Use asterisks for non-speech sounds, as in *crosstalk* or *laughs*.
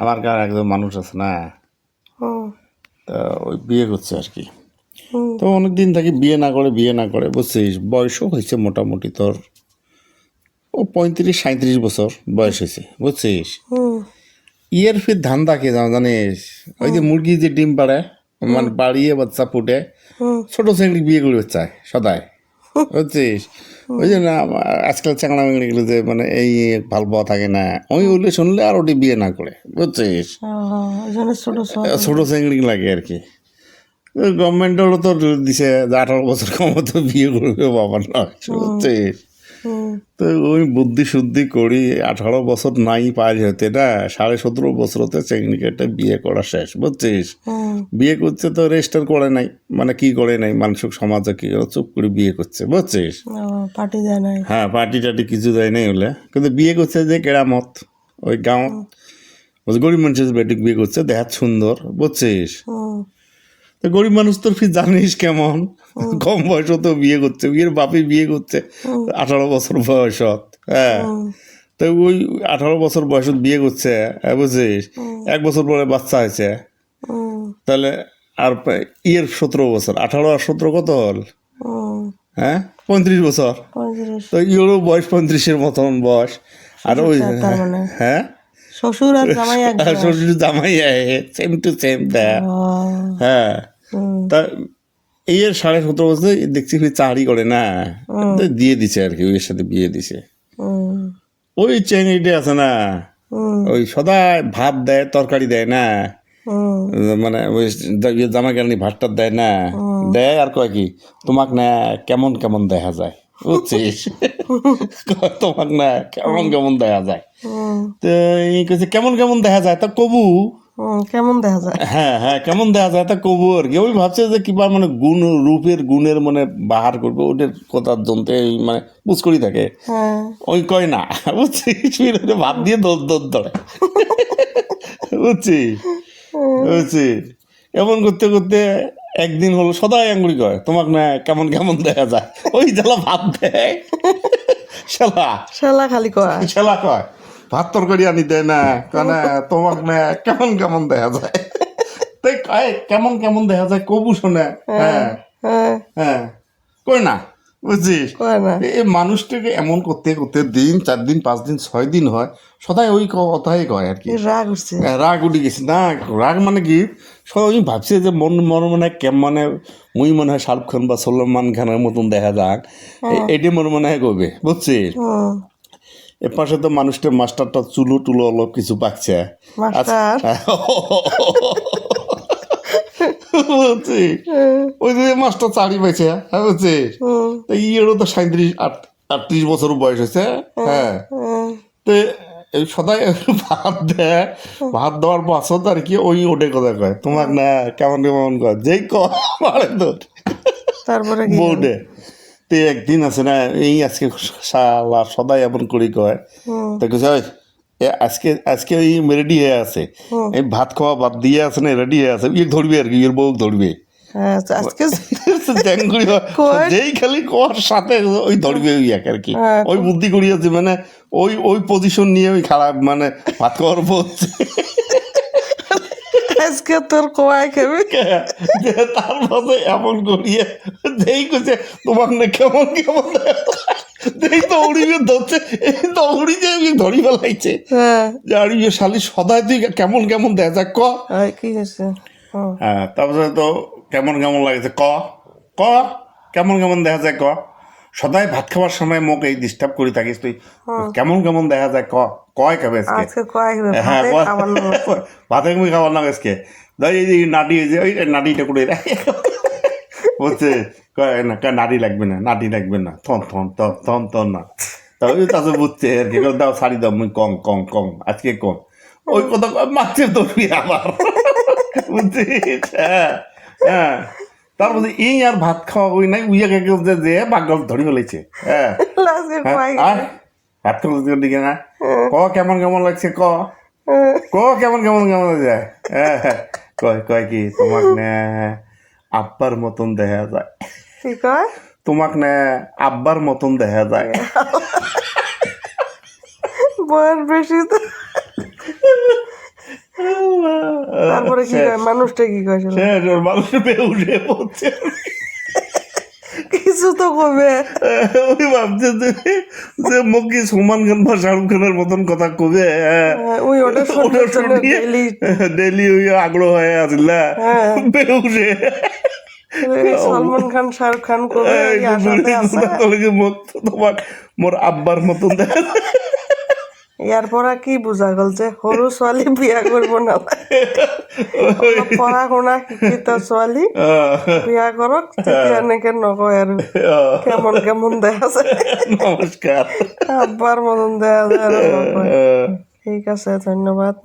আমার গাঁর একজন মানুষ আছে না? তা ওই বিয়ে করছে আর কি। তো অনেক দিন থেকে বিয়ে না করে বিয়ে না করে বুঝছিস? বয়সও হয়েছে মোটামুটি তোর ও পঁয়ত্রিশ সাঁত্রিশ বছর বয়স হয়েছে বুঝছিস? ইয়ের ফির ধান্দা কে জানো জানিস? ওই যে মুরগি যে ডিম পাড়ে মানে বাড়িয়ে বাচ্চা ফুটে ছোট চ্যাংড়ি বিয়ে করবে চায় সদায় বুঝছিস? ওই জন্য আজকাল চাংড়া যে মানে এই ভালো পাওয়া থাকে না। ওই ওগুলো শুনলে আর ওটি বিয়ে না করে বুঝছিস? ছোটো চিংড়ি লাগে আর কি। গভর্নমেন্টেরও তো দিছে আঠারো বছর কমতো বিয়ে করবে বাবা নয় বুঝছিস? তো ওই বুদ্ধি শুদ্ধি করি আঠারো বছর নাই পাওয়া যেতে না সাড়ে সতেরো বছরতে চেংড়িকে একটা বিয়ে করা শেষ বুঝছিস? বিয়ে করছে তো রেজিস্টার করে নাই মানে কি করে নাই মানসিক সমাজে কি করে চুপ করে বিয়ে করছে বুঝছিস? পার্টি দেয় নাই। হ্যাঁ পার্টি টাটি কিছু দেয় নাই হলে কিন্তু বিয়ে করছে যে কেরামত ওই গাঁও ওই গরিব মানুষের বেটিক বিয়ে করছে দেখাত সুন্দর বুঝছিস? গরিব মানুষ তোর ফির জানিস কেমন? কম বয়স তো বিয়ে করছে বিয়ের বাপে বিয়ে করছে। আঠারো বছর বয়সত হ্যাঁ। তো ওই আঠারো বছর বয়সত বিয়ে করছে হ্যাঁ, বুঝছিস এক বছর পরে বাচ্চা হয়েছে। তাহলে আর ইয়ের সতেরো বছর আঠারো আর সতেরো কত হল? হ্যাঁ পঁয়ত্রিশ বছর। তো ইয়েরও বয়স পঁয়ত্রিশের মতন বয়স। আর ওই তার মানে হ্যাঁ? শ্বশুর আর জামাই শ্বশুর জামাই সেম টু সেম দেয় হ্যাঁ। তা এই এর সাড়ে সতেরো বছর দেখছি চাকরি করে না। দিয়ে দিছে আর কি ওই সাথে বিয়ে দিছে। ওই আছে না। ওই সদাই ভাত দেয় তরকারি দেয় না। মানে ওই ইয়ে জামা কারণে ভাতটা দেয় না। দেয় আর কয় কি তোমাক না কেমন কেমন দেখা যায় বুঝছিস? *laughs* তোমাক না কেমন কেমন দেখা যায়। তো কেমন কেমন দেখা যায়? তা কবু কেমন দেখা যায়? হ্যাঁ হ্যাঁ কেমন দেখা যায় তা কবু আর কি। ওই ভাবছে যে কিবা মানে গুণ রূপের গুণের মানে বাহার করবে ওটার কথার জন্তে মানে করি থাকে। হ্যাঁ। ওই কয় না বুঝছিস ভাত দিয়ে দৌড় বুঝছিস বুঝছিস এমন করতে করতে একদিন হলো সদাই আঙ্গুলি কয় তোমাক না কেমন কেমন দেখা যায়? ওই জ্বালা ভাত দেয়। *laughs* শালা। শালা খালি কয়। শালা কয়। ভাত তরকারি আনি দেয় না। কেন তোমাক না কেমন কেমন দেখা যায়? তাই কয় কেমন কেমন দেখা যায় কবু শোনে। হ্যাঁ হ্যাঁ হ্যাঁ। কই না বুঝছিস? এই মানুষটাকে এমন করতে করতে দিন চার দিন পাঁচ দিন ছয় দিন হয় সদাই ওই কথাই কয় আর কি। রাগ উঠছে। হ্যাঁ, রাগ উঠে গেছে। না রাগ মানে কি? সবাই ভাবছে যে মন মন মানে কেম মানে মুই মনে হয় শাহরুখ খান বা সলমান খানের মতন দেখা যাক। এটি মনে মনে হয় করবে বুঝছিস? এ পাশে তো মানুষটা মাস্টারটা চুলো টুলো অলপ কিছু পাকছে। মাস্টার? বুঝছিস ওই যে মাস্টার চাকরি পাইছে হ্যাঁ তো ইয়েরও তো সাঁত্রিশ আটত্রিশ বছর বয়স হয়েছে হ্যাঁ। তো সদাই ভাত দেয় ভাত দেওয়ার পাছত আর কি ওই ওটে কথা কয়। তোমাক না কেমন কেমন কয়? যেই কয় তারপরে বউটে তো একদিন আছে না এই আজকে শালা সদাই এমন করি কয়। তো কিছু আজকে আজকে এই রেডি হয়ে আছে। এই ভাত খাওয়া বাদ দিয়ে আছে না রেডি হয়ে আছে। ইয়ে ধরবে আর কি ইয়ের বউ ধরবে। হ্যাঁ আজকে? *laughs* *laughs* যেই খালি কোয়ার সাথে ওই ধরবে ওই এক আর কি। হ্যাঁ, ওই বুদ্ধি করিয়াছে মানে ওই ওই পজিশন নিয়ে ওই খারাপ মানে ভাত খাওয়ার বলছে আজকে তোর খাবে? যে তার এমন করিয়ে করছে তোমার না কেমন কেমন? দৌড়িয়ে ধরছে এই দৌড়ি যে ধরি ফেলাইছে। হ্যাঁ। যে ইয়ে শালি সদাই তুই কেমন কেমন দেখা যায় ক কি হয়েছে? হ্যাঁ তারপরে তো কেমন কেমন লাগছে ক। ক কেমন কেমন দেখা যায় ক। সদাই ভাত খাওয়ার সময় মোক এই ডিস্টার্ব করে থাকিস তুই। কেমন কেমন দেখা যায় ক। কয় খাবে আজকে? আজকে কোয়াই খাবে? হ্যাঁ ভাতে খাবার *laughs* না আজকে। দাই এই যে নাটি যে ওই নাটিটা করে *laughs* বলছে না নাটি লাগবে না নাটি লাগবে না। থন থন থন থন থন না। তা ওই তাতে বুঝছে আর কি। দাও শাড়ি দাও মুই কম কম কম আজকে কম। ওই কথা মারছে ধরবি আবার। *laughs* বুঝছিস হ্যাঁ হ্যাঁ। তারপরে এই আর ভাত খাওয়া ওই নাই উইয়া কে যে যে বাগল ধরি ফেলেছে হ্যাঁ। ভাত খাওয়া দিকে না ক কেমন কেমন লাগছে ক? ক কেমন কেমন কেমন যায় হ্যাঁ। কয় কয় কি? তোমাক না আব্বার মতন দেখা যায়। কি কয়? তোমাক না আব্বার মতন দেখা যায়। বয়স বেশি তো। তারপরে কি মানুষটা কি কয় শুনো? সে মানুষ বেউঠে পড়ছে। কিছু তো কবে *laughs* ওই ভাবছে যে যে মুখ কি সলমান খান বা শাহরুখ খানের মতন কথা কবে হ্যাঁ। হ্যাঁ, ওই ওটা ডেইলি *laughs* ডেলি ওই আগ্রহ হয়ে আসলে বেউরে বেউঠে সলমান খান শাহরুখ খান কবে তোমার মোর আব্বার মতন দেখা ইয়াৰ পৰা কি বুঝা গল যে সৰু ছোৱালী বিয়া কৰিব নালাগে? পঢ়া শুনা শিক্ষিত ছোৱালী বিয়া কৰক তেতিয়া এনেকে নকয় আৰু। কেমন কেমন দেখা যায় নমস্কাৰ আব্বাৰ মতন দেখা যায় আৰু ঠিক আছে ধন্যবাদ।